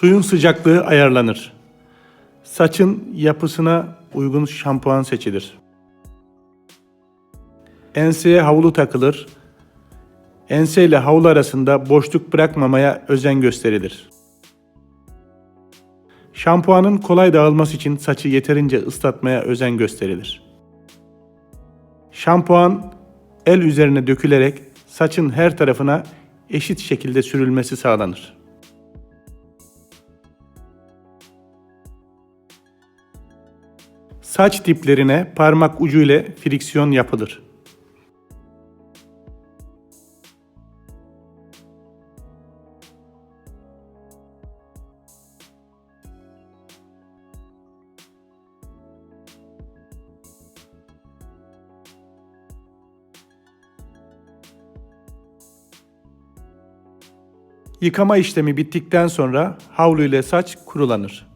Suyun sıcaklığı ayarlanır. Saçın yapısına uygun şampuan seçilir. Enseye havlu takılır. Ense ile havlu arasında boşluk bırakmamaya özen gösterilir. Şampuanın kolay dağılması için saçı yeterince ıslatmaya özen gösterilir. Şampuan el üzerine dökülerek saçın her tarafına eşit şekilde sürülmesi sağlanır. Saç diplerine parmak ucu ile friksiyon yapılır. Yıkama işlemi bittikten sonra havlu ile saç kurulanır.